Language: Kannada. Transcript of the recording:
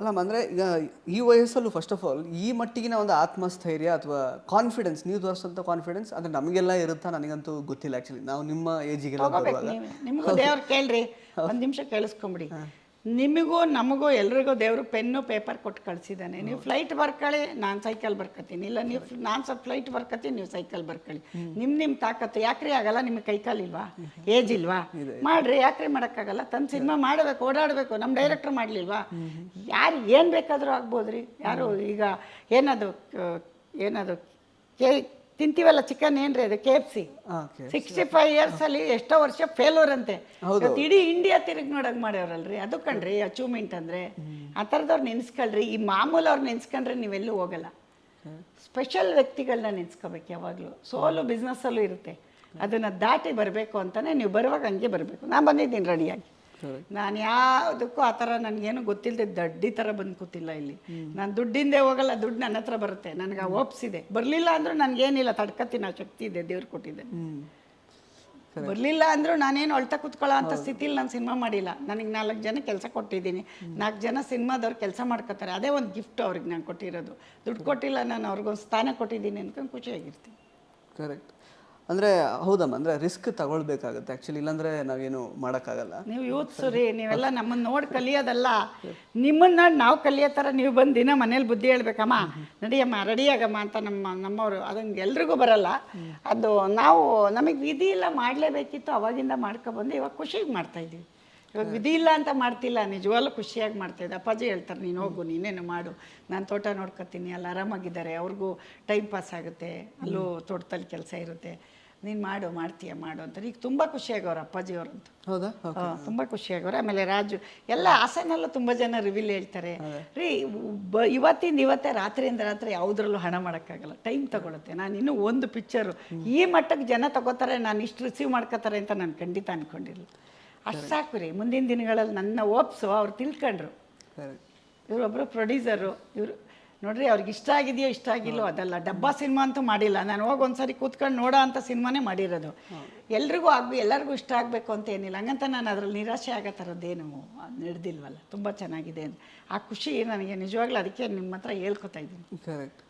ಅಲ್ಲ ಅಂದರೆ ಈಗ ಈ ವಯಸ್ಸಲ್ಲೂ ಫಸ್ಟ್ ಆಫ್ ಆಲ್ ಈ ಮಟ್ಟಿಗಿನ ಒಂದು ಆತ್ಮಸ್ಥೈರ್ಯ ಅಥವಾ ಕಾನ್ಫಿಡೆನ್ಸ್ ನೀವು ತೋರಿಸೋಂಥ ಕಾನ್ಫಿಡೆನ್ಸ್ ಅಂದರೆ ನಮಗೆಲ್ಲ ಇರುತ್ತಾ ನನಗಂತೂ ಗೊತ್ತಿಲ್ಲ ಆ್ಯಕ್ಚುಲಿ ನಾವು ನಿಮ್ಮ ಏಜಿಗೆಲ್ಲ ಕೇಳ್ರಿ. ಒಂದು ನಿಮಿಷ ಕೇಳಿಸ್ಕೊಂಬಿಡಿ. ನಿಮಗೂ ನಮಗೂ ಎಲ್ರಿಗೂ ದೇವರು ಪೆನ್ನು ಪೇಪರ್ ಕೊಟ್ಟು ಕಳಿಸಿದ್ದಾನೆ. ನೀವು ಫ್ಲೈಟ್ ಬರ್ಕೊಳ್ಳಿ ನಾನು ಸೈಕಲ್ ಬರ್ಕತ್ತೀನಿ ಇಲ್ಲ ನೀವು ನಾನು ಸ್ವಲ್ಪ ಫ್ಲೈಟ್ ಬರ್ಕತ್ತೀನಿ ನೀವು ಸೈಕಲ್ ಬರ್ಕೊಳ್ಳಿ ನಿಮ್ಮ ನಿಮ್ಮ ತಾಕತ್ತು. ಯಾಕ್ರಿ ಆಗಲ್ಲ ನಿಮಗೆ ಕೈಕಾಲಿಲ್ವಾ ಏಜ್ ಇಲ್ವಾ? ಮಾಡ್ರಿ ಯಾಕ್ರಿ ಮಾಡೋಕ್ಕಾಗಲ್ಲ? ತನ್ನ ಸಿನಿಮಾ ಮಾಡಬೇಕು ಓಡಾಡಬೇಕು. ನಮ್ಮ ಡೈರೆಕ್ಟ್ರ್ ಮಾಡಲಿಲ್ವಾ? ಯಾರು ಏನು ಬೇಕಾದರೂ ಆಗ್ಬೋದ್ರಿ. ಯಾರು ಈಗ ಏನದು ಏನದು ಕೇ ತಿಂತೀವಲ್ಲ ಚಿಕನ್ ಏನ್ರಿ ಅದು? K F C sixty five years ಅಲ್ಲಿ ಎಷ್ಟೋ ವರ್ಷ ಫೇಲ್ಯೂರ್ ಅಂತೆ. ಇವತ್ತು ಇಡೀ ಇಂಡಿಯಾ ತಿರುಗಿ ನೋಡಕ್ ಮಾಡ್ಯವ್ರಲ್ರಿ ಅದು ಕಣ್ರಿ ಅಚೀವ್ಮೆಂಟ್ ಅಂದ್ರೆ. ಆ ಥರದವ್ರು ನೆನ್ಸ್ಕೊಳ್ರಿ. ಈ ಮಾಮೂಲು ಅವ್ರು ನೆನ್ಸ್ಕೊಂಡ್ರೆ ನೀವೆಲ್ಲೂ ಹೋಗಲ್ಲ. ಸ್ಪೆಷಲ್ ವ್ಯಕ್ತಿಗಳನ್ನ ನೆನ್ಸ್ಕೋಬೇಕು ಯಾವಾಗಲೂ. ಸೋಲು ಬಿಸ್ನೆಸ್ಸಲ್ಲೂ ಇರುತ್ತೆ. ಅದನ್ನ ದಾಟಿ ಬರಬೇಕು ಅಂತಾನೆ ನೀವು ಬರುವಾಗ ಹಂಗೆ ಬರಬೇಕು. ನಾನು ಬಂದಿದ್ದೀನಿ ರೆಡಿಯಾಗಿ ನಾನು ಯಾವುದಕ್ಕೂ ಆ ಥರ ನನಗೇನು ಗೊತ್ತಿಲ್ಲದೆ ದಡ್ಡಿ ಥರ ಬಂದು ಕೂತಿಲ್ಲ ಇಲ್ಲಿ. ನಾನು ದುಡ್ಡಿಂದೇ ಹೋಗಲ್ಲ ದುಡ್ಡು ನನ್ನ ಹತ್ರ ಬರುತ್ತೆ. ನನಗೆ ಆ ಇದೆ. ಬರಲಿಲ್ಲ ಅಂದರೂ ನನಗೇನಿಲ್ಲ ತಡ್ಕತ್ತೀನಿ ಆ ಶಕ್ತಿ ಇದೆ ದೇವ್ರು ಕೊಟ್ಟಿದೆ ಬರಲಿಲ್ಲ ಅಂದ್ರು ನಾನೇನು ಅಳ್ತಾ ಕೂತ್ಕೊಳ್ಳೋ ಅಂತ ಸ್ಥಿತಿಲಿ ನಾನು ಸಿನಿಮಾ ಮಾಡಿಲ್ಲ. ನನಗೆ ನಾಲ್ಕು ಜನ ಕೆಲಸ ಕೊಟ್ಟಿದ್ದೀನಿ. ನಾಲ್ಕು ಜನ ಸಿನಿಮಾದವ್ರು ಕೆಲಸ ಮಾಡ್ಕೋತಾರೆ. ಅದೇ ಒಂದು ಗಿಫ್ಟ್ ಅವ್ರಿಗೆ ನಾನು ಕೊಟ್ಟಿರೋದು. ದುಡ್ಡು ಕೊಟ್ಟಿಲ್ಲ ನಾನು ಅವ್ರಿಗೊಂದು ಸ್ಥಾನ ಕೊಟ್ಟಿದ್ದೀನಿ ಅನ್ಕೊಂಡು ಖುಷಿಯಾಗಿರ್ತೀನಿ. ಕರೆಕ್ಟ್ ಅಂದರೆ ಹೌದಮ್ಮ ಅಂದರೆ ರಿಸ್ಕ್ ತಗೊಳ್ಬೇಕಾಗುತ್ತೆ ಆ್ಯಕ್ಚುಲಿ ಇಲ್ಲಾಂದರೆ ನಾವೇನು ಮಾಡೋಕ್ಕಾಗಲ್ಲ. ನೀವು ಯೂತ್ಸ್ ರೀ ನೀವೆಲ್ಲ ನಮ್ಮನ್ನ ನೋಡಿ ಕಲಿಯೋದಲ್ಲ. ನಿಮ್ಮನ್ನ ನೋಡಿ ನಾವು ಕಲಿಯೋ ಥರ ನೀವು ಬಂದು ದಿನ ಮನೇಲಿ ಬುದ್ಧಿ ಹೇಳ್ಬೇಕಮ್ಮ. ನಡಿಯಮ್ಮ ರೆಡಿಯಾಗಮ್ಮ ಅಂತ ನಮ್ಮ ನಮ್ಮವರು ಅದಂಗೆ ಎಲ್ರಿಗೂ ಬರಲ್ಲ. ಅದು ನಾವು ನಮಗೆ ವಿಧಿ ಇಲ್ಲ ಮಾಡಲೇಬೇಕಿತ್ತು ಅವಾಗಿಂದ ಮಾಡ್ಕೊಬಂದು ಇವಾಗ ಖುಷಿಗೆ ಮಾಡ್ತಾ ಇದ್ದೀವಿ ಇವಾಗ ವಿಧಿ ಇಲ್ಲ ಅಂತ ಮಾಡ್ತಿಲ್ಲ ನಿಜವಾಗ್ಲೂ ಖುಷಿಯಾಗಿ ಮಾಡ್ತಾ ಇದ್ದೆ ಅಪ್ಪಾಜಿ ಹೇಳ್ತಾರೆ ನೀನು ಹೋಗು ನೀನೇನು ಮಾಡು. ನಾನು ತೋಟ ನೋಡ್ಕೊತೀನಿ ಅಲ್ಲಿ ಆರಾಮಾಗಿದ್ದಾರೆ ಅವ್ರಿಗೂ ಟೈಮ್ ಪಾಸ್ ಆಗುತ್ತೆ ಅಲ್ಲೂ ತೋಟದಲ್ಲಿ ಕೆಲಸ ಇರುತ್ತೆ. ನೀನು ಮಾಡು ಮಾಡ್ತೀಯ ಮಾಡು ಅಂತ. ಈಗ ತುಂಬ ಖುಷಿಯಾಗವ್ರು ಅಪ್ಪಾಜಿ ಅವರಂತೂ. ಹೌದಾ? ತುಂಬ ಖುಷಿಯಾಗವ್ರೆ ಆಮೇಲೆ ರಾಜು ಎಲ್ಲ ಹಾಸನಲ್ಲೂ ತುಂಬಾ ಜನ ರಿವಿಲ್ ಹೇಳ್ತಾರೆ. ರೀ ಬ ಇವತ್ತಿಂದ ಇವತ್ತೇ ರಾತ್ರಿಯಿಂದ ರಾತ್ರಿ ಯಾವುದ್ರಲ್ಲೂ ಹಣ ಮಾಡೋಕ್ಕಾಗಲ್ಲ. ಟೈಮ್ ತಗೊಳುತ್ತೆ. ನಾನು ಇನ್ನೂ ಒಂದು ಪಿಕ್ಚರು ಈ ಮಟ್ಟಕ್ಕೆ ಜನ ತಗೋತಾರೆ ನಾನು ಇಷ್ಟು ರಿಸೀವ್ ಮಾಡ್ಕೋತಾರೆ ಅಂತ ನಾನು ಖಂಡಿತ ಅನ್ಕೊಂಡಿರಲಿಲ್ಲ. ಅಷ್ಟು ಸಾಕು ರೀ ಮುಂದಿನ ದಿನಗಳಲ್ಲಿ ನನ್ನ ಓಪ್ಸು ಅವ್ರು ತಿಳ್ಕೊಂಡ್ರು. ಇವರೊಬ್ಬರು ಪ್ರೊಡ್ಯೂಸರು ಇವರು ನೋಡ್ರಿ ಅವ್ರಿಗೆ ಇಷ್ಟ ಆಗಿದೆಯೋ ಇಷ್ಟ ಆಗಿಲ್ಲೋ ಅದಲ್ಲ ಡಬ್ಬ ಸಿನಿಮಾ ಅಂತೂ ಮಾಡಿಲ್ಲ. ನಾನು ಹೋಗಿ ಒಂದ್ಸರಿ ಕೂತ್ಕೊಂಡು ನೋಡೋ ಅಂತ ಸಿನಿಮಾನೇ ಮಾಡಿರೋದು. ಎಲ್ರಿಗೂ ಆಗ್ಬಿ ಎಲ್ಲರಿಗೂ ಇಷ್ಟ ಆಗಬೇಕು ಅಂತ ಏನಿಲ್ಲ. ಹಂಗಂತ ನಾನು ಅದ್ರಲ್ಲಿ ನಿರಾಶೆ ಆಗೋ ಥರದ್ದೇನು ನಡೆದಿಲ್ವಲ್ಲ. ತುಂಬ ಚೆನ್ನಾಗಿದೆ ಅಂತ. ಆ ಖುಷಿ ನನಗೆ ನಿಜವಾಗ್ಲೂ ಅದಕ್ಕೆ ನಿಮ್ಮ ಹತ್ರ ಹೇಳ್ಕೊತಾ ಇದ್ದೀನಿ. ಕರೆಕ್ಟ್